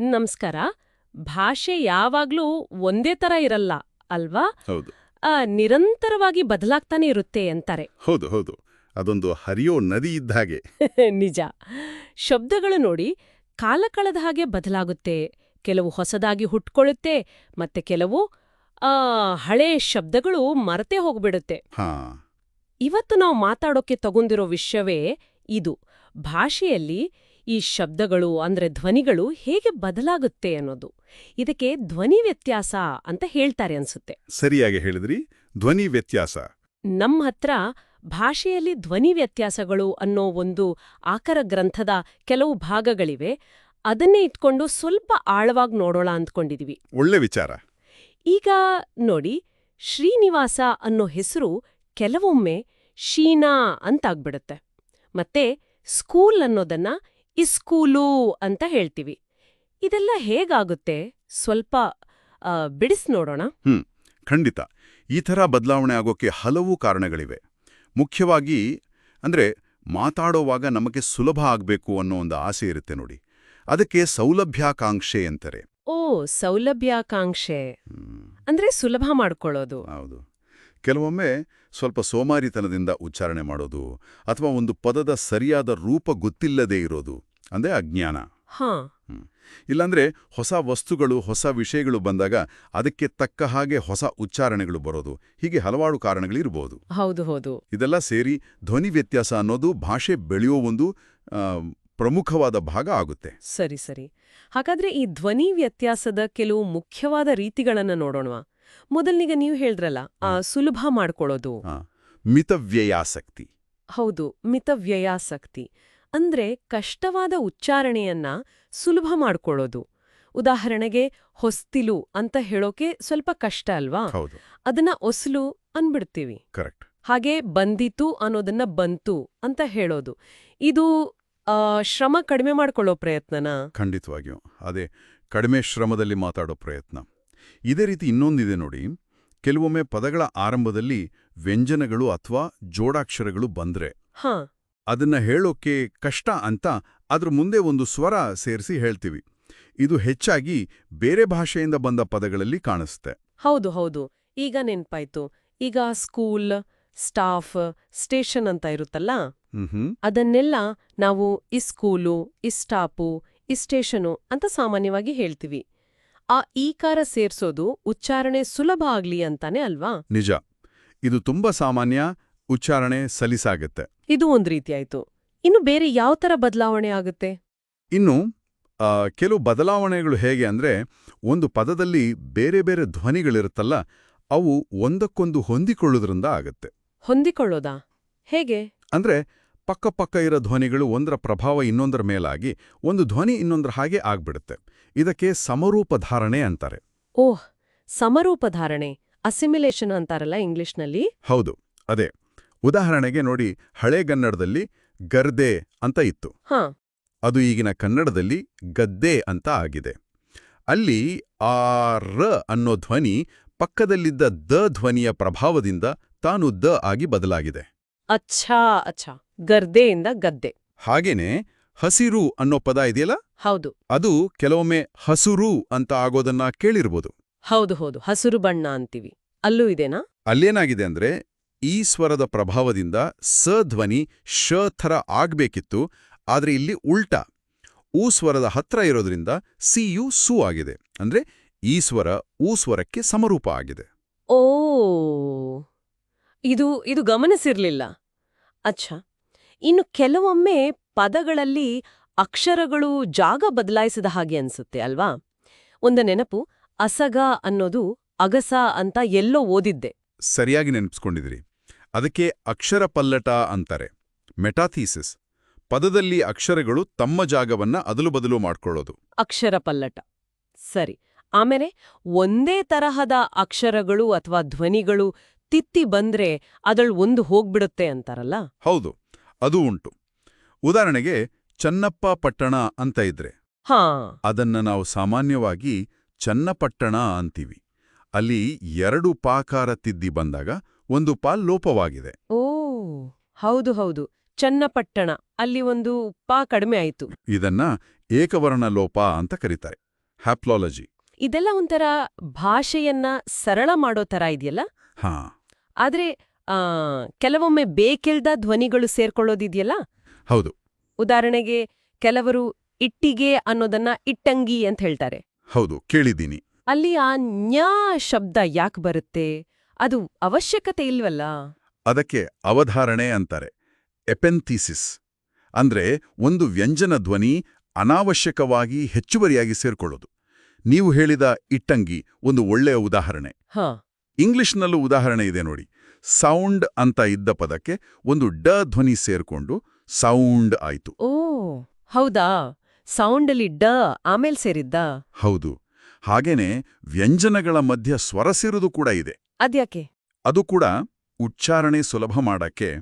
ನಮಸ್ಕಾರ. ಭಾಷೆ ಯಾವಾಗ್ಲೂ ಒಂದೇ ತರ ಇರಲ್ಲ ಅಲ್ವಾ? ಹೌದು. ಆ, ನಿರಂತರವಾಗಿ ಬದಲಾಗ್ತಾನೆ ಇರುತ್ತೆ ಅಂತಾರೆ ಹೌದು ಹೌದು. ಅದೊಂದು ಹರಿಯೋ ನದಿ ಇದ್ದ ಹಾಗೆ. ನಿಜ. ಶಬ್ದಗಳು ನೋಡಿ ಕಾಲ ಕಳೆದ ಹಾಗೆ ಬದಲಾಗುತ್ತೆ. ಕೆಲವು ಹೊಸದಾಗಿ ಹುಟ್ಕೊಳ್ಳುತ್ತೆ ಮತ್ತೆ ಕೆಲವು ಆ, ಹಳೆ ಶಬ್ದಗಳು ಮರೆತೇ ಹೋಗ್ಬಿಡುತ್ತೆ. ಹಾ. ಇವತ್ತು ನಾವು ಮಾತಾಡೋಕೆ ತಗೊಂಡಿರೋ ವಿಷಯವೇ ಇದು. ಭಾಷೆಯಲ್ಲಿ ಈ ಶಬ್ದಗಳು ಅಂದ್ರೆ ಧ್ವನಿಗಳು ಹೇಗೆ ಬದಲಾಗುತ್ತೆ ಅನ್ನೋದು. ಇದಕ್ಕೆ ಧ್ವನಿ ವ್ಯತ್ಯಾಸ ಅಂತ ಹೇಳ್ತಾರೆ ಅನ್ಸುತ್ತೆ. ಸರಿಯಾಗಿ ಹೇಳಿದ್ರಿ. ಧ್ವನಿ ವ್ಯತ್ಯಾಸ. ನಮ್ಮ ಹತ್ರ ಭಾಷೆಯಲ್ಲಿ ಧ್ವನಿ ವ್ಯತ್ಯಾಸಗಳು ಅನ್ನೋ ಒಂದು ಆಕರ ಗ್ರಂಥದ ಕೆಲವು ಭಾಗಗಳಿವೆ. ಅದನ್ನೇ ಇಟ್ಕೊಂಡು ಸ್ವಲ್ಪ ಆಳವಾಗಿ ನೋಡೋಣ ಅಂದ್ಕೊಂಡಿದೀವಿ. ಒಳ್ಳೆ ವಿಚಾರ. ಈಗ ನೋಡಿ ಶ್ರೀನಿವಾಸ ಅನ್ನೋ ಹೆಸರು ಕೆಲವೊಮ್ಮೆ ಶೀನಾ ಅಂತಾಗ್ಬಿಡುತ್ತೆ. ಮತ್ತೆ ಸ್ಕೂಲ್ ಅನ್ನೋದನ್ನ ಇಸ್ಕೂಲು ಅಂತ ಹೇಳ್ತೀವಿ. ಇದೆಲ್ಲ ಹೇಗಾಗುತ್ತೆ? ಸ್ವಲ್ಪ ಬಿಡಿಸ್ ನೋಡೋಣ. ಖಂಡಿತ. ಈ ಥರ ಬದಲಾವಣೆ ಆಗೋಕೆ ಹಲವು ಕಾರಣಗಳಿವೆ. ಮುಖ್ಯವಾಗಿ ಅಂದ್ರೆ ಮಾತಾಡೋವಾಗ ನಮಗೆ ಸುಲಭ ಆಗಬೇಕು ಅನ್ನೋ ಒಂದು ಆಸೆ ಇರುತ್ತೆ ನೋಡಿ. ಅದಕ್ಕೆ ಸೌಲಭ್ಯಾಕಾಂಕ್ಷೆ ಅಂತಾರೆ ಓ ಸೌಲಭ್ಯಾಕಾಂಕ್ಷೆ. ಹ್ಮ್, ಅಂದ್ರೆ ಸುಲಭ ಮಾಡ್ಕೊಳ್ಳೋದು. ಹೌದು. ಕೆಲವೊಮ್ಮೆ ಸ್ವಲ್ಪ ಸೋಮಾರಿತನದಿಂದ ಉಚ್ಚಾರಣೆ ಮಾಡೋದು ಅಥವಾ ಒಂದು ಪದದ ಸರಿಯಾದ ರೂಪ ಗೊತ್ತಿಲ್ಲದೇ ಇರೋದು ಅಂದ್ರೆ ಅಜ್ಞಾನ ಹಾ. ಇಲ್ಲಾಂದ್ರೆ ಹೊಸ ವಸ್ತುಗಳು ಹೊಸ ವಿಷಯಗಳು ಬಂದಾಗ ಅದಕ್ಕೆ ತಕ್ಕ ಹಾಗೆ ಹೊಸ ಉಚ್ಚಾರಣೆಗಳು ಬರೋದು ಹೀಗೆ ಹಲವಾರು ಕಾರಣಗಳಿರ್ಬೋದು. ಹೌದು ಹೌದು. ಇದೆಲ್ಲ ಸೇರಿ ಧ್ವನಿ ವ್ಯತ್ಯಾಸ ಅನ್ನೋದು ಭಾಷೆ ಬೆಳೆಯೋ ಒಂದು ಪ್ರಮುಖವಾದ ಭಾಗ ಆಗುತ್ತೆ. ಸರಿ ಸರಿ. ಹಾಗಾದ್ರೆ ಈ ಧ್ವನಿ ವ್ಯತ್ಯಾಸದ ಕೆಲವು ಮುಖ್ಯವಾದ ರೀತಿಗಳನ್ನು ನೋಡೋಣವಾ? ಮೊದಲ್ನೀಗ ನೀವು ಹೇಳಿದ್ರಲ್ಲ ಆ ಸುಲಭ ಮಾಡ್ಕೊಳ್ಳೋದು. ಮಿತವ್ಯಯಾಸಕ್ತಿ. ಹೌದು ಮಿತವ್ಯಯಾಸಕ್ತಿ. ಅಂದ್ರೆ ಕಷ್ಟವಾದ ಉಚ್ಚಾರಣೆಯನ್ನ ಸುಲಭ ಮಾಡ್ಕೊಳ್ಳೋದು. ಉದಾಹರಣೆಗೆ ಹೊಸ್ತಿಲು ಅಂತ ಹೇಳೋಕೆ ಸ್ವಲ್ಪ ಕಷ್ಟ ಅಲ್ವಾ? ಹೌದು. ಅದನ್ನ ಒಸ್ಲು ಅನ್ಬಿಡ್ತೀವಿ. ಕರೆಕ್ಟ್. ಹಾಗೆ ಬಂದಿತು ಅನ್ನೋದನ್ನ ಬಂತು ಅಂತ ಹೇಳೋದು. ಇದು ಶ್ರಮ ಕಡಿಮೆ ಮಾಡ್ಕೊಳ್ಳೋ ಪ್ರಯತ್ನನಾ? ಖಂಡಿತವಾಗಿಯೂ. ಅದೇ ಕಡಿಮೆ ಶ್ರಮದಲ್ಲಿ ಮಾತಾಡೋ ಪ್ರಯತ್ನ. ಇದೇ ರೀತಿ ಇನ್ನೊಂದಿದೆ ನೋಡಿ. ಕೆಲವೊಮ್ಮೆ ಪದಗಳ ಆರಂಭದಲ್ಲಿ ವ್ಯಂಜನಗಳು ಅಥವಾ ಜೋಡಾಕ್ಷರಗಳು ಬಂದ್ರೆ. ಹಾ. ಅದನ್ನ ಹೇಳೋಕೆ ಕಷ್ಟ ಅಂತ ಅದ್ರ ಮುಂದೆ ಒಂದು ಸ್ವರ ಸೇರಿಸಿ ಹೇಳ್ತೀವಿ. ಇದು ಹೆಚ್ಚಾಗಿ ಬೇರೆ ಭಾಷೆಯಿಂದ ಬಂದ ಪದಗಳಲ್ಲಿ ಕಾಣಿಸುತ್ತೆ. ಹೌದು ಹೌದು. ಈಗ ನೆನ್ಪಾಯ್ತು. ಈಗ ಸ್ಕೂಲ್ ಸ್ಟಾಫ್ ಸ್ಟೇಷನ್ ಅಂತ ಇರುತ್ತಲ್ಲ? ಅದನ್ನೆಲ್ಲ ನಾವು ಇಸ್ಕೂಲು ಇಸ್ಟಾಪು ಈ ಸ್ಟಾಪು ಈ ಸ್ಟೇಷನು ಅಂತ ಸಾಮಾನ್ಯವಾಗಿ ಹೇಳ್ತೀವಿ. ಆ ಈಕಾರ ಸೇರ್ಸೋದು ಉಚ್ಚಾರಣೆ ಸುಲಭ ಆಗ್ಲಿ ಅಂತಾನೆ ಅಲ್ವಾ? ನಿಜ. ಇದು ತುಂಬಾ ಸಾಮಾನ್ಯ ಉಚ್ಚಾರಣೆ ಸಲೀಸಾಗತ್ತೆ. ಇದು ಒಂದ್ ರೀತಿ ಆಯ್ತು ಇನ್ನು ಬೇರೆ ಯಾವ ತರ ಬದಲಾವಣೆ ಆಗುತ್ತೆ? ಇನ್ನು ಕೆಲವು ಬದಲಾವಣೆಗಳು ಹೇಗೆ ಅಂದ್ರೆ ಒಂದು ಪದದಲ್ಲಿ ಬೇರೆ ಬೇರೆ ಧ್ವನಿಗಳಿರುತ್ತಲ್ಲ ಅವು ಒಂದಕ್ಕೊಂದು ಹೊಂದಿಕೊಳ್ಳೋದ್ರಿಂದ ಆಗತ್ತೆ. ಹೊಂದಿಕೊಳ್ಳೋದಾ? ಹೇಗೆ? ಅಂದ್ರೆ ಪಕ್ಕ ಪಕ್ಕ ಇರೋ ಧ್ವನಿಗಳು ಒಂದರ ಪ್ರಭಾವ ಇನ್ನೊಂದರ ಮೇಲಾಗಿ ಒಂದು ಧ್ವನಿ ಇನ್ನೊಂದರ ಹಾಗೆ ಆಗ್ಬಿಡುತ್ತೆ. ಇದಕ್ಕೆ ಸಮರೂಪ ಧಾರಣೆ ಅಂತಾರೆ. ಓಹ್ ಸಮರೂಪ ಧಾರಣೆ ಅಸಿಮಿಲೇಷನ್ ಅಂತಾರಲ್ಲ ಇಂಗ್ಲಿಷ್ನಲ್ಲಿ? ಹೌದು ಅದೇ. ಉದಾಹರಣೆಗೆ ನೋಡಿ ಹಳೆಗನ್ನಡದಲ್ಲಿ ಗರ್ದೆ ಅಂತ ಇತ್ತು. ಹಾ. ಅದು ಈಗಿನ ಕನ್ನಡದಲ್ಲಿ ಗದ್ದೆ ಅಂತ ಆಗಿದೆ. ಅಲ್ಲಿ ಆ ರ ಅನ್ನೋ ಧ್ವನಿ ಪಕ್ಕದಲ್ಲಿದ್ದ ದ ಧ್ವನಿಯ ಪ್ರಭಾವದಿಂದ ತಾನು ದ ಆಗಿ ಬದಲಾಗಿದೆ. ಅಚ್ಛಾ ಅಚ್ಛಾ. ಗರ್ದೆಯಿಂದ ಗದ್ದೆ. ಹಾಗೇನೆ ಹಸಿರು ಅನ್ನೋ ಪದ ಇದೆಯಲ್ಲ? ಹೌದು. ಅದು ಕೆಲವೊಮ್ಮೆ ಹಸುರು ಅಂತ ಆಗೋದನ್ನ ಕೇಳಿರ್ಬೋದು. ಹೌದು ಹೌದು. ಹಸಿರು ಬಣ್ಣ ಅಂತೀವಿ. ಅಲ್ಲೂ ಇದೆನಾ? ಅಲ್ಲೇನಾಗಿದೆ ಅಂದ್ರೆ ಈ ಸ್ವರದ ಪ್ರಭಾವದಿಂದ ಸ ಧ್ವನಿ ಶ ಥರ ಆಗ್ಬೇಕಿತ್ತು. ಆದ್ರೆ ಇಲ್ಲಿ ಉಲ್ಟಾ. ಊ ಸ್ವರದ ಹತ್ರ ಇರೋದ್ರಿಂದ ಸಿಯು ಸು ಆಗಿದೆ. ಅಂದ್ರೆ ಈ ಸ್ವರ ಊ ಸ್ವರಕ್ಕೆ ಸಮರೂಪ ಆಗಿದೆ. ಓ ಇದು ಇದು ಗಮನಿಸಿರ್ಲಿಲ್ಲ. ಅಚ್ಛಾ ಇನ್ನು ಕೆಲವೊಮ್ಮೆ ಪದಗಳಲ್ಲಿ ಅಕ್ಷರಗಳು ಜಾಗ ಬದಲಾಯಿಸಿದ ಹಾಗೆ ಅನ್ಸುತ್ತೆ ಅಲ್ವಾ? ಒಂದು ನೆನಪು ಅಸಗ ಅನ್ನೋದು ಅಗಸ ಅಂತ ಎಲ್ಲೋ ಓದಿದ್ದೆ. ಸರಿಯಾಗಿ ನೆನಪಿಸ್ಕೊಂಡಿದ್ರಿ ಅದಕ್ಕೆ ಅಕ್ಷರ ಪಲ್ಲಟ ಅಂತಾರೆ. ಮೆಟಾಥೀಸಿಸ್. ಪದದಲ್ಲಿ ಅಕ್ಷರಗಳು ತಮ್ಮ ಜಾಗವನ್ನ ಅದಲು ಬದಲು ಮಾಡ್ಕೊಳ್ಳೋದು. ಅಕ್ಷರ ಪಲ್ಲಟ ಸರಿ. ಆಮೇಲೆ ಒಂದೇ ತರಹದ ಅಕ್ಷರಗಳು ಅಥವಾ ಧ್ವನಿಗಳು ತಿತ್ತಿ ಬಂದ್ರೆ ಅದಳ್ ಒಂದು ಹೋಗ್ಬಿಡುತ್ತೆ ಅಂತಾರಲ್ಲ? ಹೌದು. ಅದು ಉಂಟು. ಉದಾಹರಣೆಗೆ ಚನ್ನಪ್ಪ ಪಟ್ಟಣ ಅಂತ ಇದ್ರೆ. ಹಾ. ಅದನ್ನ ನಾವು ಸಾಮಾನ್ಯವಾಗಿ ಚನ್ನಪಟ್ಟಣ ಅಂತೀವಿ. ಅಲ್ಲಿ ಎರಡು ಪಾಕಾರ ತಿದ್ದಿ ಬಂದಾಗ ಒಂದು ಪಾಲ್ ಲೋಪವಾಗಿದೆ. ಓ ಹೌದು ಹೌದು. ಚನ್ನಪಟ್ಟಣ ಅಲ್ಲಿ ಒಂದು ಪಾ ಕಡಿಮೆ ಆಯಿತು. ಇದನ್ನ ಏಕವರ್ಣ ಲೋಪ ಅಂತ ಕರೀತಾರೆ. ಹ್ಯಾಪ್ಲಾಲಜಿ. ಇದೆಲ್ಲ ಒಂಥರ ಭಾಷೆಯನ್ನ ಸರಳ ಮಾಡೋ ತರ ಇದೆಯಲ್ಲ? ಹಾ. ಆದ್ರೆ ಕೆಲವೊಮ್ಮೆ ಬೇಕಿಲ್ದ ಧ್ವನಿಗಳು ಸೇರ್ಕೊಳ್ಳೋದಿದೆಯಲ್ಲ? ಹೌದು. ಉದಾಹರಣೆಗೆ ಕೆಲವರು ಇಟ್ಟಿಗೆ ಅನ್ನೋದನ್ನ ಇಟ್ಟಂಗಿ ಅಂತ ಹೇಳ್ತಾರೆ. ಹೌದು ಕೇಳಿದ್ದೀನಿ. ಅಲ್ಲಿ ಆ ನ್ಯಾ ಶಬ್ದ ಯಾಕೆ ಬರುತ್ತೆ? ಅದು ಅವಶ್ಯಕತೆ ಇಲ್ವಲ್ಲ? ಅದಕ್ಕೆ ಅವಧಾರಣೆ ಅಂತಾರೆ. ಎಪೆಂಥಿಸಿಸ್. ಅಂದ್ರೆ ಒಂದು ವ್ಯಂಜನ ಧ್ವನಿ ಅನಾವಶ್ಯಕವಾಗಿ ಹೆಚ್ಚುವರಿಯಾಗಿ ಸೇರ್ಕೊಳ್ಳೋದು. ನೀವು ಹೇಳಿದ ಇಟ್ಟಂಗಿ ಒಂದು ಒಳ್ಳೆಯ ಉದಾಹರಣೆ. ಹ. ಇಂಗ್ಲಿಷ್ನಲ್ಲೂ ಉದಾಹರಣೆ ಇದೆ ನೋಡಿ. ಸೌಂಡ್ ಅಂತ ಇದ್ದ ಪದಕ್ಕೆ ಒಂದು ಡ ಧ್ವನಿ ಸೇರ್ಕೊಂಡು ಸೌಂಡ್ ಆಯ್ತು. ಓ ಹೌದಾ? ಸೌಂಡಲ್ಲಿ ಡ ಆಮೇಲೆ ಸೇರಿದ್ದ? ಹೌದು. ಹಾಗೇನೆ ವ್ಯಂಜನಗಳ ಮಧ್ಯ ಸ್ವರ ಸೇರುವುದು ಕೂಡ ಇದೆ. ಅದ್ಯಾಕೆ? ಅದು ಕೂಡ ಉಚ್ಚಾರಣೆ ಸುಲಭ ಮಾಡಕ್ಕೆ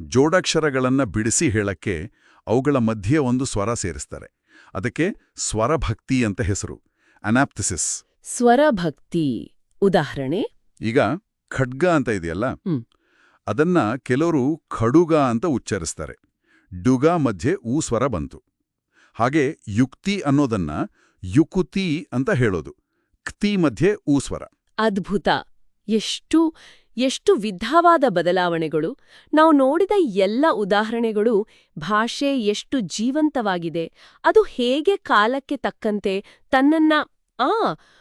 ಜೋಡಕ್ಷರಗಳನ್ನ ಬಿಡಿಸಿ ಹೇಳಕ್ಕೆ ಅವುಗಳ ಮಧ್ಯೆ ಒಂದು ಸ್ವರ ಸೇರಿಸ್ತಾರೆ. ಅದಕ್ಕೆ ಸ್ವರಭಕ್ತಿ ಅಂತ ಹೆಸರು. ಅನಾಪ್ತಿಸಿಸ್ ಸ್ವರಭಕ್ತಿ. ಉದಾಹರಣೆ? ಈಗ ಖಡ್ಗ ಅಂತ ಇದೆಯಲ್ಲ? ಅದನ್ನ ಕೆಲವರು ಖಡುಗ ಅಂತ ಉಚ್ಚರಿಸ್ತಾರೆ. ಡುಗ ಮಧ್ಯೆ ಊ ಸ್ವರ ಬಂತು. ಹಾಗೆ ಯುಕ್ತಿ ಅನ್ನೋದನ್ನ ಯುಕುತಿ ಅಂತ ಹೇಳೋದು. ಕ್ತಿ ಮಧ್ಯೆ ಊ ಸ್ವರ. ಅದ್ಭುತ. ಎಷ್ಟು ಎಷ್ಟು ವಿಧವಾದ ಬದಲಾವಣೆಗಳು. ನಾವು ನೋಡಿದ ಎಲ್ಲ ಉದಾಹರಣೆಗಳು ಭಾಷೆ ಎಷ್ಟು ಜೀವಂತವಾಗಿದೆ. ಅದು ಹೇಗೆ ಕಾಲಕ್ಕೆ ತಕ್ಕಂತೆ ತನ್ನನ್ನ ಆ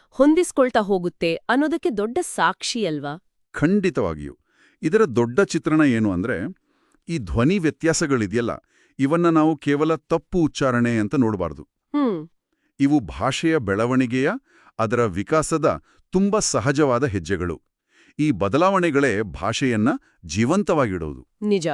ಹೊಂದಿಸ್ಕೊಳ್ತಾ ಹೋಗುತ್ತೆ ಅನ್ನೋದಕ್ಕೆ ದೊಡ್ಡ ಸಾಕ್ಷಿ ಅಲ್ವಾ? ಖಂಡಿತವಾಗಿಯೂ. ಇದರ ದೊಡ್ಡ ಚಿತ್ರಣ ಏನು ಅಂದ್ರೆ ಈ ಧ್ವನಿ ವ್ಯತ್ಯಾಸಗಳಿದೆಯಲ್ಲ ಇವನ್ನ ನಾವು ಕೇವಲ ತಪ್ಪು ಉಚ್ಚಾರಣೆ ಅಂತ ನೋಡಬಾರದು. ಇವು ಭಾಷೆಯ ಬೆಳವಣಿಗೆಯ ಅದರ ವಿಕಾಸದ ತುಂಬ ಸಹಜವಾದ ಹೆಜ್ಜೆಗಳು. ಈ ಬದಲಾವಣೆಗಳೇ ಭಾಷೆಯನ್ನ ಜೀವಂತವಾಗಿಡೋದು. ನಿಜ.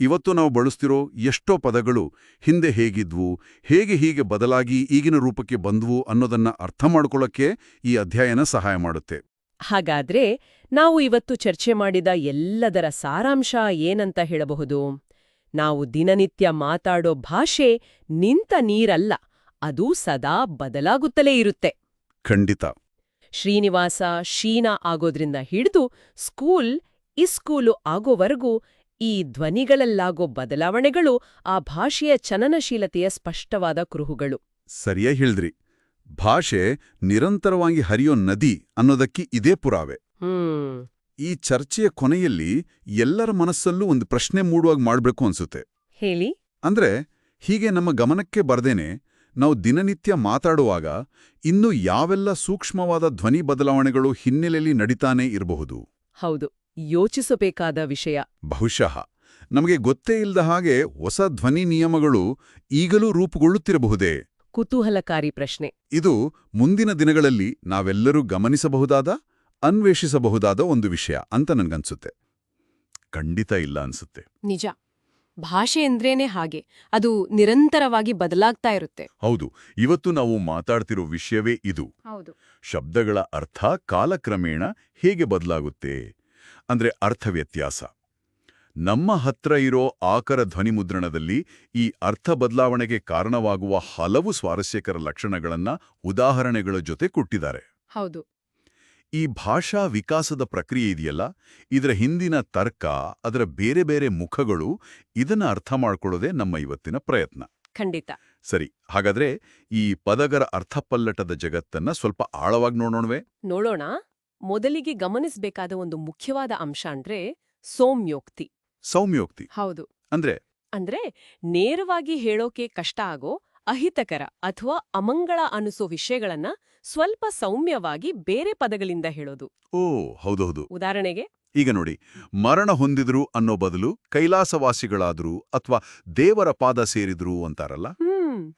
ಇವತ್ತು ನಾವು ಬಳಸ್ತಿರೋ ಎಷ್ಟೋ ಪದಗಳು ಹಿಂದೆ ಹೇಗಿದ್ವು ಹೇಗೆ ಹೀಗೆ ಬದಲಾಗಿ ಈಗಿನ ರೂಪಕ್ಕೆ ಬಂದ್ವು ಅನ್ನೋದನ್ನ ಅರ್ಥ ಮಾಡ್ಕೊಳ್ಳೋಕ್ಕೆ ಈ ಅಧ್ಯಯನ ಸಹಾಯ ಮಾಡುತ್ತೆ. ಹಾಗಾದ್ರೆ ನಾವು ಇವತ್ತು ಚರ್ಚೆ ಮಾಡಿದ ಎಲ್ಲದರ ಸಾರಾಂಶ ಏನಂತ ಹೇಳಬಹುದು? ನಾವು ದಿನನಿತ್ಯ ಮಾತಾಡೋ ಭಾಷೆ ನಿಂತ ನೀರಲ್ಲ ಅದು ಸದಾ ಬದಲಾಗುತ್ತಲೇ ಇರುತ್ತೆ. ಖಂಡಿತ. ಶ್ರೀನಿವಾಸ ಶೀನಾ ಆಗೋದ್ರಿಂದ ಹಿಡಿದು ಸ್ಕೂಲ್ ಇಸ್ಕೂಲು ಆಗೋವರೆಗೂ ಈ ಧ್ವನಿಗಳಲ್ಲಾಗೋ ಬದಲಾವಣೆಗಳು ಆ ಭಾಷೆಯ ಚಲನಶೀಲತೆಯ ಸ್ಪಷ್ಟವಾದ ಕುರುಹುಗಳು. ಸರಿಯೇ ಹೇಳಿದ್ರಿ. ಭಾಷೆ ನಿರಂತರವಾಗಿ ಹರಿಯೋ ನದಿ ಅನ್ನೋದಕ್ಕೆ ಇದೇ ಪುರಾವೆ. ಈ ಚರ್ಚೆಯ ಕೊನೆಯಲ್ಲಿ ಎಲ್ಲರ ಮನಸ್ಸಲ್ಲೂ ಒಂದು ಪ್ರಶ್ನೆ ಮೂಡುವಾಗ ಮಾಡಬೇಕು ಅನ್ಸುತ್ತೆ. ಹೇಳಿ. ಅಂದ್ರೆ ಹೀಗೆ ನಮ್ಮ ಗಮನಕ್ಕೆ ಬರ್ದೇನೆ ನಾವು ದಿನನಿತ್ಯ ಮಾತಾಡುವಾಗ ಇನ್ನು ಯಾವೆಲ್ಲ ಸೂಕ್ಷ್ಮವಾದ ಧ್ವನಿ ಬದಲಾವಣೆಗಳು ಹಿನ್ನೆಲೆಯಲ್ಲಿ ನಡೀತಾನೆ ಇರಬಹುದು? ಹೌದು ಯೋಚಿಸಬೇಕಾದ ವಿಷಯ. ಬಹುಶಃ. ನಮಗೆ ಗೊತ್ತೇ ಇಲ್ಲದ ಹಾಗೆ ಹೊಸ ಧ್ವನಿ ನಿಯಮಗಳು ಈಗಲೂ ರೂಪುಗೊಳ್ಳುತ್ತಿರಬಹುದೇ? ಕುತೂಹಲಕಾರಿ ಪ್ರಶ್ನೆ. ಇದು ಮುಂದಿನ ದಿನಗಳಲ್ಲಿ ನಾವೆಲ್ಲರೂ ಗಮನಿಸಬಹುದಾದ ಅನ್ವೇಷಿಸಬಹುದಾದ ಒಂದು ವಿಷಯ ಅಂತ ನನ್ಗನ್ಸುತ್ತೆ. ಖಂಡಿತ ಇಲ್ಲ ಅನ್ಸುತ್ತೆ. ನಿಜ. ಭಾಷೆ ಎಂದ್ರೇನೆ ಹಾಗೆ. ಅದು ನಿರಂತರವಾಗಿ ಬದಲಾಗ್ತಾ ಇರುತ್ತೆ. ಹೌದು. ಇವತ್ತು ನಾವು ಮಾತಾಡ್ತಿರೋ ವಿಷಯವೇ ಇದು. ಹೌದು. ಶಬ್ದಗಳ ಅರ್ಥ ಕಾಲಕ್ರಮೇಣ ಹೇಗೆ ಬದಲಾಗುತ್ತೆ? ಅಂದ್ರೆ ಅರ್ಥ ವ್ಯತ್ಯಾಸ ನಮ್ಮ ಹತ್ರ ಇರೋ ಆಕರ ಧ್ವನಿಮುದ್ರಣದಲ್ಲಿ ಈ ಅರ್ಥ ಬದಲಾವಣೆಗೆ ಕಾರಣವಾಗುವ ಹಲವು ಸ್ವಾರಸ್ಯಕರ ಲಕ್ಷಣಗಳನ್ನ ಉದಾಹರಣೆಗಳ ಜೊತೆ ಕೊಟ್ಟಿದ್ದಾರೆ. ಹೌದು. ಈ ಭಾಷಾ ವಿಕಾಸದ ಪ್ರಕ್ರಿಯೆ ಇದೆಯಲ್ಲ? ಇದರ ಹಿಂದಿನ ತರ್ಕ ಅದರ ಬೇರೆ ಬೇರೆ ಮುಖಗಳು ಇದನ್ನ ಅರ್ಥ ಮಾಡ್ಕೊಳ್ಳೋದೇ ನಮ್ಮ ಇವತ್ತಿನ ಪ್ರಯತ್ನ. ಖಂಡಿತ. ಸರಿ ಹಾಗಾದ್ರೆ ಈ ಪದಗರ ಅರ್ಥಪಲ್ಲಟದ ಜಗತ್ತನ್ನ ಸ್ವಲ್ಪ ಆಳವಾಗಿ ನೋಡೋಣವೇ. ನೋಡೋಣ. ಮೊದಲಿಗೆ ಗಮನಿಸಬೇಕಾದ ಒಂದು ಮುಖ್ಯವಾದ ಅಂಶ ಅಂದ್ರೆ ಸೌಮ್ಯೋಕ್ತಿ. ಸೌಮ್ಯೋಕ್ತಿ. ಹೌದು. ಅಂದ್ರೆ? ಅಂದ್ರೆ ನೇರವಾಗಿ ಹೇಳೋಕೆ ಕಷ್ಟ ಆಗೋ ಅಹಿತಕರ ಅಥವಾ ಅಮಂಗಳ ಅನಿಸೋ ವಿಷಯಗಳನ್ನ ಸ್ವಲ್ಪ ಸೌಮ್ಯವಾಗಿ ಬೇರೆ ಪದಗಳಿಂದ ಹೇಳೋದು. ಓ ಹೌದೌದು. ಉದಾಹರಣೆಗೆ? ಈಗ ನೋಡಿ ಮರಣ ಹೊಂದಿದ್ರು ಅನ್ನೋ ಬದಲು ಕೈಲಾಸವಾಸಿಗಳಾದ್ರು ಅಥವಾ ದೇವರ ಪಾದ ಸೇರಿದ್ರು ಅಂತಾರಲ್ಲ? ಹ್ಮ್.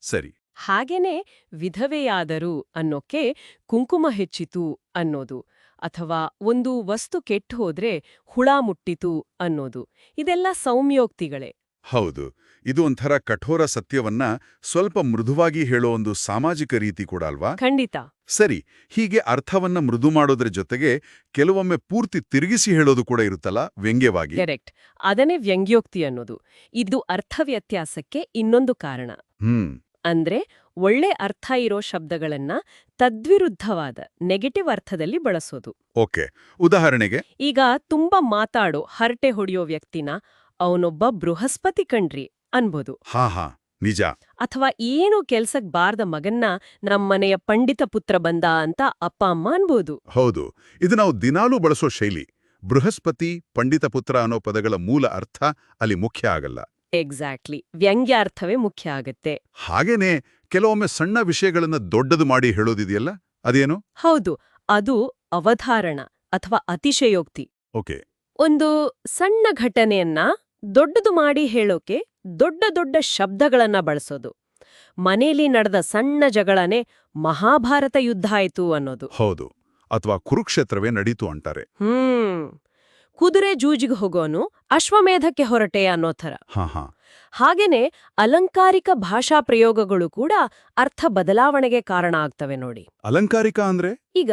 ಸರಿ. ಹಾಗೇನೆ ವಿಧವೆಯಾದರು ಅನ್ನೋಕೆ ಕುಂಕುಮ ಹೆಚ್ಚಿತು ಅನ್ನೋದು. ಅಥವಾ ಒಂದು ವಸ್ತು ಕೆಟ್ಟು ಹೋದ್ರೆ ಹುಳ ಮುಟ್ಟಿತು ಅನ್ನೋದು. ಇದೆಲ್ಲ ಸೌಮ್ಯೋಕ್ತಿಗಳೇ. ಹೌದು. ಇದು ಒಂಥರ ಕಠೋರ ಸತ್ಯವನ್ನ ಸ್ವಲ್ಪ ಮೃದುವಾಗಿ ಹೇಳೋ ಒಂದು ಸಾಮಾಜಿಕ ರೀತಿ ಕೂಡ ಅಲ್ವಾ? ಖಂಡಿತ. ಸರಿ ಹೀಗೆ ಅರ್ಥವನ್ನ ಮೃದು ಮಾಡೋದ್ರ ಜೊತೆಗೆ ಕೆಲವೊಮ್ಮೆ ಪೂರ್ತಿ ತಿರುಗಿಸಿ ಹೇಳೋದು ಕೂಡ ಇರುತ್ತಲ್ಲ ವ್ಯಂಗ್ಯವಾಗಿ? ಕರೆಕ್ಟ್. ಅದನ್ನೇ ವ್ಯಂಗ್ಯೋಕ್ತಿ ಅನ್ನೋದು. ಇದು ಅರ್ಥ ವ್ಯತ್ಯಾಸಕ್ಕೆ ಇನ್ನೊಂದು ಕಾರಣ. ಹ್ಮ್. ಅಂದ್ರೆ ಒಳ್ಳೆ ಅರ್ಥ ಇರೋ ಶಬ್ದಗಳನ್ನ ತದ್ವಿರುದ್ಧವಾದ ನೆಗೆಟಿವ್ ಅರ್ಥದಲ್ಲಿ ಬಳಸೋದು. ಓಕೆ ಉದಾಹರಣೆಗೆ? ಈಗ ತುಂಬಾ ಮಾತಾಡೋ ಹರಟೆ ಹೊಡೆಯೋ ವ್ಯಕ್ತಿನ ಅವನೊಬ್ಬ ಬೃಹಸ್ಪತಿ ಕಣ್ರಿ ಅನ್ಬೋದು. ಹಾ ಹಾ ನಿಜ. ಅಥವಾ ಏನು ಕೆಲ್ಸಕ್ ಬಾರ್ದ ಮಗನ್ನ ನಮ್ಮನೆಯ ಪಂಡಿತ ಪುತ್ರ ಬಂದ ಅಂತ ಅಪ್ಪ ಅಮ್ಮ ಅನ್ಬೋದು. ಹೌದು ಇದು ನಾವು ದಿನಾಲೂ ಬಳಸೋ ಶೈಲಿ. ಬೃಹಸ್ಪತಿ ಪಂಡಿತ ಪುತ್ರ ಅನ್ನೋ ಪದಗಳ ಮೂಲ ಅರ್ಥ ಅಲ್ಲಿ ಮುಖ್ಯ ಆಗಲ್ಲ. ಎಕ್ಸಾಕ್ಟ್ಲಿ ವ್ಯಂಗ್ಯಾರ್ಥವೇ ಮುಖ್ಯ ಆಗತ್ತೆ. ಹಾಗೇನೆ ಕೆಲವೊಮ್ಮೆ ಸಣ್ಣ ವಿಷಯಗಳನ್ನ ದೊಡ್ಡದು ಮಾಡಿ ಹೇಳೋದಿದೆಯಲ್ಲ ಅದೇನು? ಹೌದು. ಅದು ಅವಧಾರಣ ಅಥವಾ ಅತಿಶಯೋಕ್ತಿ. ಓಕೆ. ಒಂದು ಸಣ್ಣ ಘಟನೆಯನ್ನ ದೊಡ್ಡದು ಮಾಡಿ ಹೇಳೋಕೆ ದೊಡ್ಡ ದೊಡ್ಡ ಶಬ್ದಗಳನ್ನ ಬಳಸೋದು. ಮನೇಲಿ ನಡೆದ ಸಣ್ಣ ಜಗಳನೆ ಮಹಾಭಾರತ ಯುದ್ಧ ಆಯ್ತು ಅನ್ನೋದು. ಹೌದು. ಅಥವಾ ಕುರುಕ್ಷೇತ್ರವೇ ನಡೀತು ಅಂತಾರೆ. ಹ್ಮ್. ಕುದುರೆ ಜೂಜಿಗೆ ಹೋಗೋನು ಅಶ್ವಮೇಧಕ್ಕೆ ಹೊರಟೆ ಅನ್ನೋ ಥರ. ಹಾ ಹಾ. ಹಾಗೇನೆ ಅಲಂಕಾರಿಕ ಭಾಷಾ ಪ್ರಯೋಗಗಳು ಕೂಡ ಅರ್ಥ ಬದಲಾವಣೆಗೆ ಕಾರಣ ಆಗ್ತವೆ ನೋಡಿ. ಅಲಂಕಾರಿಕ ಅಂದ್ರೆ? ಈಗ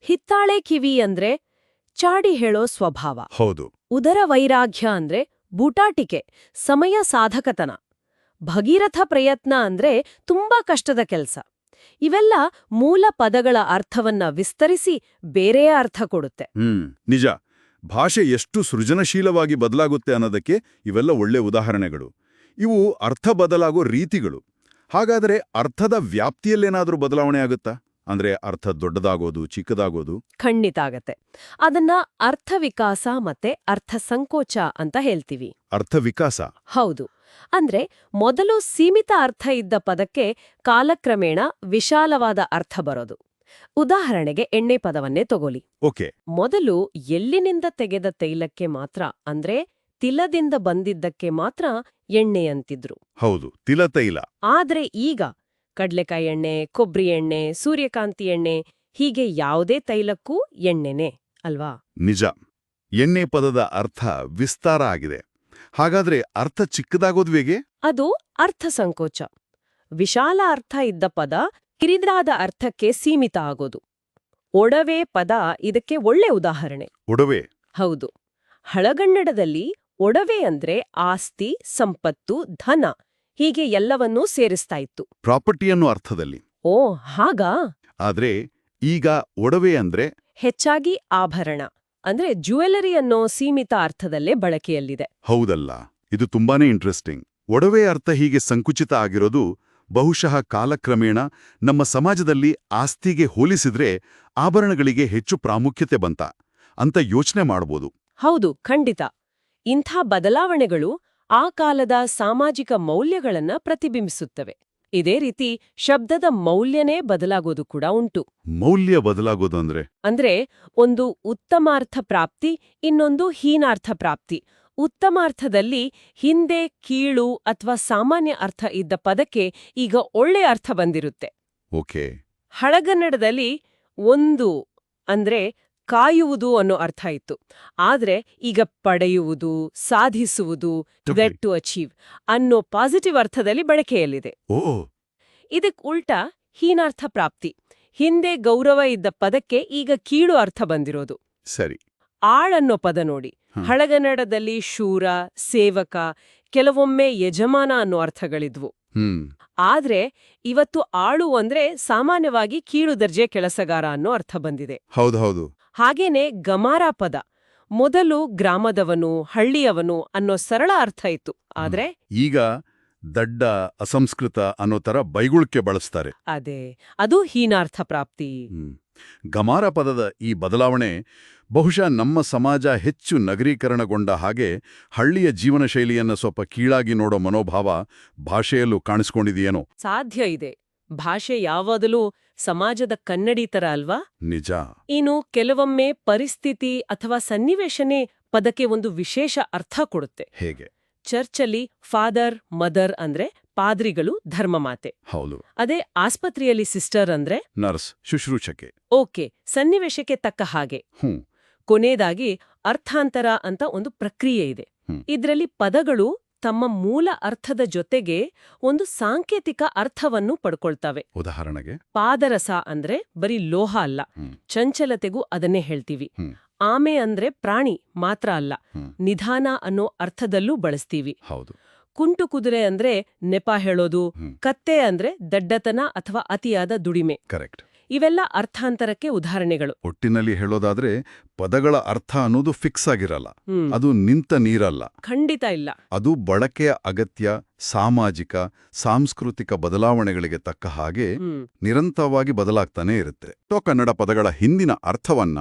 ಹಿತ್ತಾಳೆ ಕಿವಿ ಅಂದ್ರೆ ಚಾಡಿ ಹೇಳೋ ಸ್ವಭಾವ. ಹೌದು. ಉದರ ವೈರಾಗ್ಯ ಅಂದ್ರೆ ಬೂಟಾಟಿಕೆ ಸಮಯ ಸಾಧಕತನ. ಭಗೀರಥ ಪ್ರಯತ್ನ ಅಂದ್ರೆ ತುಂಬಾ ಕಷ್ಟದ ಕೆಲಸ. ಇವೆಲ್ಲ ಮೂಲ ಪದಗಳ ಅರ್ಥವನ್ನ ವಿಸ್ತರಿಸಿ ಬೇರೆಯ ಅರ್ಥ ಕೊಡುತ್ತೆ. ಹ್ಮ್ ನಿಜ. ಭಾಷೆ ಎಷ್ಟು ಸೃಜನಶೀಲವಾಗಿ ಬದಲಾಗುತ್ತೆ ಅನ್ನೋದಕ್ಕೆ ಇವೆಲ್ಲ ಒಳ್ಳೆ ಉದಾಹರಣೆಗಳು. ಇವು ಅರ್ಥ ಬದಲಾಗೋ ರೀತಿಗಳು. ಹಾಗಾದರೆ ಅರ್ಥದ ವ್ಯಾಪ್ತಿಯಲ್ಲೇನಾದರೂ ಬದಲಾವಣೆ ಆಗುತ್ತಾ? ಅಂದ್ರೆ ಅರ್ಥ ದೊಡ್ಡದಾಗೋದು ಚಿಕ್ಕದಾಗೋದು? ಖಂಡಿತ ಆಗತ್ತೆ. ಅದನ್ನ ಅರ್ಥ ವಿಕಾಸ ಮತ್ತೆ ಅರ್ಥ ಸಂಕೋಚ ಅಂತ ಹೇಳ್ತೀವಿ. ಅರ್ಥ ವಿಕಾಸ? ಹೌದು. ಅಂದ್ರೆ ಮೊದಲು ಸೀಮಿತ ಅರ್ಥ ಇದ್ದ ಪದಕ್ಕೆ ಕಾಲಕ್ರಮೇಣ ವಿಶಾಲವಾದ ಅರ್ಥ ಬರೋದು. ಉದಾಹರಣೆಗೆ ಎಣ್ಣೆ ಪದವನ್ನೇ ತಗೊಲಿ ಓಕೆ. ಮೊದಲು ಎಲ್ಲಿನಿಂದ ತೆಗೆದ ತೈಲಕ್ಕೆ ಮಾತ್ರ ಅಂದ್ರೆ ತಿಲದಿಂದ ಬಂದಿದ್ದಕ್ಕೆ ಮಾತ್ರ ಎಣ್ಣೆ ಅಂತಿದ್ರು. ಹೌದು ತಿಲ ತೈಲ. ಆದ್ರೆ ಈಗ ಕಡ್ಲೆಕಾಯಿ ಎಣ್ಣೆ ಕೊಬ್ಬರಿ ಎಣ್ಣೆ ಸೂರ್ಯಕಾಂತಿ ಎಣ್ಣೆ ಹೀಗೆ ಯಾವುದೇ ತೈಲಕ್ಕೂ ಎಣ್ಣೆನೆ ಅಲ್ವಾ? ನಿಜ. ಎಣ್ಣೆ ಪದದ ಅರ್ಥ ವಿಸ್ತಾರ ಆಗಿದೆ. ಹಾಗಾದ್ರೆ ಅರ್ಥ ಚಿಕ್ಕದಾಗೋದ್ವೇಗೆ ಅದು ಅರ್ಥ ಸಂಕೋಚ. ವಿಶಾಲ ಅರ್ಥ ಇದ್ದ ಪದ ಕಿರಿದಾದ ಅರ್ಥಕ್ಕೆ ಸೀಮಿತ ಆಗೋದು. ಒಡವೆ ಪದ ಇದಕ್ಕೆ ಒಳ್ಳೆ ಉದಾಹರಣೆ. ಒಡವೆ. ಹೌದು. ಹಳಗನ್ನಡದಲ್ಲಿ ಒಡವೆ ಅಂದ್ರೆ ಆಸ್ತಿ ಸಂಪತ್ತು ಧನ ಹೀಗೆ ಎಲ್ಲವನ್ನೂ ಸೇರಿಸ್ತಾ ಇತ್ತು. ಪ್ರಾಪರ್ಟಿ ಅನ್ನೋ ಅರ್ಥದಲ್ಲಿ. ಓ ಹಾಗಾ? ಆದ್ರೆ ಈಗ ಒಡವೆ ಅಂದ್ರೆ ಹೆಚ್ಚಾಗಿ ಆಭರಣ ಅಂದ್ರೆ ಜ್ಯುವೆಲರಿ ಅನ್ನೋ ಸೀಮಿತ ಅರ್ಥದಲ್ಲೇ ಬಳಕೆಯಲ್ಲಿದೆ. ಹೌದಲ್ಲ. ಇದು ತುಂಬಾನೇ ಇಂಟ್ರೆಸ್ಟಿಂಗ್ ಒಡವೆ ಅರ್ಥ ಹೀಗೆ ಸಂಕುಚಿತ ಆಗಿರೋದು ಬಹುಶಃ ಕಾಲಕ್ರಮೇಣ ನಮ್ಮ ಸಮಾಜದಲ್ಲಿ ಆಸ್ತಿಗೆ ಹೋಲಿಸಿದ್ರೆ ಆಭರಣಗಳಿಗೆ ಹೆಚ್ಚು ಪ್ರಾಮುಖ್ಯತೆ ಬಂತ ಅಂತ ಯೋಚನೆ ಮಾಡಬಹುದು ಹೌದು ಖಂಡಿತ. ಇಂಥ ಬದಲಾವಣೆಗಳು ಆ ಕಾಲದ ಸಾಮಾಜಿಕ ಮೌಲ್ಯಗಳನ್ನ ಪ್ರತಿಬಿಂಬಿಸುತ್ತವೆ. ಇದೇ ರೀತಿ ಶಬ್ದದ ಮೌಲ್ಯನೇ ಬದಲಾಗೋದು ಕೂಡ ಉಂಟು. ಮೌಲ್ಯ ಬದಲಾಗೋದು ಅಂದ್ರೆ? ಅಂದ್ರೆ ಒಂದು ಉತ್ತಮಾರ್ಥ ಪ್ರಾಪ್ತಿ ಇನ್ನೊಂದು ಹೀನಾರ್ಥ ಪ್ರಾಪ್ತಿ. ಉತ್ತಮಾರ್ಥದಲ್ಲಿ ಹಿಂದೆ ಕೀಳು ಅಥವಾ ಸಾಮಾನ್ಯ ಅರ್ಥ ಇದ್ದ ಪದಕ್ಕೆ ಈಗ ಒಳ್ಳೆ ಅರ್ಥ ಬಂದಿರುತ್ತೆ. ಓಕೆ. ಹಳಗನ್ನಡದಲ್ಲಿ ಒಂದು ಅಂದ್ರೆ ಕಾಯುವುದು ಅನ್ನೋ ಅರ್ಥ ಇತ್ತು. ಆದ್ರೆ ಈಗ ಪಡೆಯುವುದು ಸಾಧಿಸುವುದು ಗೆಟ್ ಟು ಅಚೀವ್ ಅನ್ನೋ ಪಾಸಿಟಿವ್ ಅರ್ಥದಲ್ಲಿ ಬಳಕೆಯಲ್ಲಿದೆ. ಇದಕ್ ಉಲ್ಟಾ ಹೀನಾರ್ಥ ಪ್ರಾಪ್ತಿ. ಹಿಂದೆ ಗೌರವ ಇದ್ದ ಪದಕ್ಕೆ ಈಗ ಕೀಳು ಅರ್ಥ ಬಂದಿರೋದು. ಸರಿ. ಆಳನ್ನೋ ಪದ ನೋಡಿ. ಹಳಗನ್ನಡದಲ್ಲಿ ಶೂರ ಸೇವಕ ಕೆಲವೊಮ್ಮೆ ಯಜಮಾನ ಅನ್ನೋ ಅರ್ಥಗಳಿದ್ವು. ಆದ್ರೆ ಇವತ್ತು ಆಳು ಅಂದ್ರೆ ಸಾಮಾನ್ಯವಾಗಿ ಕೀಳು ದರ್ಜೆ ಕೆಲಸಗಾರ ಅನ್ನೋ ಅರ್ಥ ಬಂದಿದೆ. ಹೌದೌದು ಹೌದು. ಹಾಗೇನೆ ಗಮಾರ ಪದ ಮೊದಲು ಗ್ರಾಮದವನು ಹಳ್ಳಿಯವನು ಅನ್ನೋ ಸರಳ ಅರ್ಥ ಇತ್ತು. ಆದ್ರೆ ಈಗ ದಡ್ಡ ಅಸಂಸ್ಕೃತ ಅನ್ನೋ ತರ ಬೈಗುಳ್ಕೆ ಬಳಸ್ತಾರೆ. ಅದೇ ಅದು ಹೀನಾರ್ಥ ಪ್ರಾಪ್ತಿ. ಗಮಾರ ಪದದ ಈ ಬದಲಾವಣೆ ಬಹುಶಃ ನಮ್ಮ ಸಮಾಜ ಹೆಚ್ಚು ನಗರೀಕರಣಗೊಂಡ ಹಾಗೆ ಹಳ್ಳಿಯ ಜೀವನ ಶೈಲಿಯನ್ನು ಸ್ವಲ್ಪ ಕೀಳಾಗಿ ನೋಡೋ ಮನೋಭಾವ ಭಾಷೆಯಲ್ಲೂ ಕಾಣಿಸ್ಕೊಂಡಿದೆಯೇನೋ? ಸಾಧ್ಯ ಇದೆ. ಭಾಷೆ ಯಾವಾಗಲೂ ಸಮಾಜದ ಕನ್ನಡಿ ತರ ಅಲ್ವಾ? ನಿಜ. ಇನ್ನು ಕೆಲವೊಮ್ಮೆ ಪರಿಸ್ಥಿತಿ ಅಥವಾ ಸನ್ನಿವೇಶನೇ ಪದಕ್ಕೆ ಒಂದು ವಿಶೇಷ ಅರ್ಥ ಕೊಡುತ್ತೆ. ಹೇಗೆ? ಚರ್ಚಲ್ಲಿ ಫಾದರ್ ಮದರ್ ಅಂದ್ರೆ ಪಾದ್ರಿಗಳು ಧರ್ಮಮಾತೆ ಹೌದು. ಅದೇ ಆಸ್ಪತ್ರೆಯಲ್ಲಿ ಸಿಸ್ಟರ್ ಅಂದ್ರೆ? ನರ್ಸ್ ಶುಶ್ರೂಷಕೆ. ಓಕೆ ಸನ್ನಿವೇಶಕ್ಕೆ ತಕ್ಕ ಹಾಗೆ. ಹ್ಮ್. ಕೊನೆಯದಾಗಿ ಅರ್ಥಾಂತರ ಅಂತ ಒಂದು ಪ್ರಕ್ರಿಯೆ ಇದೆ. ಇದರಲ್ಲಿ ಪದಗಳು ತಮ್ಮ ಮೂಲ ಅರ್ಥದ ಜೊತೆಗೆ ಒಂದು ಸಾಂಕೇತಿಕ ಅರ್ಥವನ್ನು ಪಡ್ಕೊಳ್ತವೆ. ಉದಾಹರಣೆಗೆ? ಪಾದರಸ ಅಂದ್ರೆ ಬರೀ ಲೋಹ ಅಲ್ಲ. ಚಂಚಲತೆಗೂ ಅದನ್ನೇ ಹೇಳ್ತೀವಿ. ಆಮೆ ಅಂದ್ರೆ ಪ್ರಾಣಿ ಮಾತ್ರ ಅಲ್ಲ. ನಿಧಾನ ಅನ್ನೋ ಅರ್ಥದಲ್ಲೂ ಬಳಸ್ತೀವಿ. ಹೌದು. ಕುಂಟು ಕುದುರೆ ಅಂದ್ರೆ ನೆಪ ಹೇಳೋದು. ಕತ್ತೆ ಅಂದ್ರೆ ದಡ್ಡತನ ಅಥವಾ ಅತಿಯಾದ ದುಡಿಮೆ. ಕರೆಕ್ಟ್. ಇವೆಲ್ಲ ಅರ್ಥಾಂತರಕ್ಕೆ ಉದಾಹರಣೆಗಳು. ಒಟ್ಟಿನಲ್ಲಿ ಹೇಳೋದಾದ್ರೆ ಪದಗಳ ಅರ್ಥ ಅನ್ನೋದು ಫಿಕ್ಸ್ ಆಗಿರಲ್ಲ. ಅದು ನಿಂತ ನೀರಲ್ಲ. ಖಂಡಿತ ಇಲ್ಲ. ಅದು ಬಳಕೆಯ ಅಗತ್ಯ ಸಾಮಾಜಿಕ ಸಾಂಸ್ಕೃತಿಕ ಬದಲಾವಣೆಗಳಿಗೆ ತಕ್ಕ ಹಾಗೆ ನಿರಂತರವಾಗಿ ಬದಲಾಗ್ತಾನೆ ಇರುತ್ತೆ. ಟೋ ಕನ್ನಡ ಪದಗಳ ಹಿಂದಿನ ಅರ್ಥವನ್ನ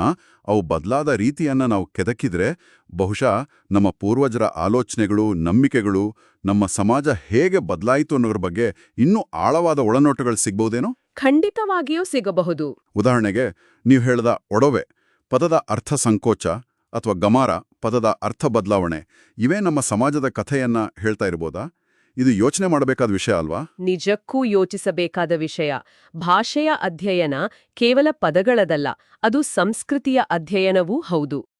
ಅವು ಬದಲಾದ ರೀತಿಯನ್ನ ನಾವು ಕೆದಕಿದ್ರೆ ಬಹುಶಃ ನಮ್ಮ ಪೂರ್ವಜರ ಆಲೋಚನೆಗಳು ನಂಬಿಕೆಗಳು ನಮ್ಮ ಸಮಾಜ ಹೇಗೆ ಬದಲಾಯಿತು ಅನ್ನೋದ್ರ ಬಗ್ಗೆ ಇನ್ನೂ ಆಳವಾದ ಒಳನೋಟಗಳು ಸಿಗ್ಬಹುದೇನೋ? ಖಂಡಿತವಾಗಿಯೂ ಸಿಗಬಹುದು. ಉದಾಹರಣೆಗೆ ನೀವು ಹೇಳಿದ ಒಡವೆ ಪದದ ಅರ್ಥ ಸಂಕೋಚ ಅಥವಾ ಗಮಾರ ಪದದ ಅರ್ಥ ಬದಲಾವಣೆ ಇವೇ ನಮ್ಮ ಸಮಾಜದ ಕಥೆಯನ್ನ ಹೇಳ್ತಾ ಇರ್ಬೋದಾ? ಇದು ಯೋಚನೆ ಮಾಡಬೇಕಾದ ವಿಷಯ ಅಲ್ವಾ? ನಿಜಕ್ಕೂ ಯೋಚಿಸಬೇಕಾದ ವಿಷಯ. ಭಾಷೆಯ ಅಧ್ಯಯನ ಕೇವಲ ಪದಗಳದಲ್ಲ ಅದು ಸಂಸ್ಕೃತಿಯ ಅಧ್ಯಯನವೂ ಹೌದು.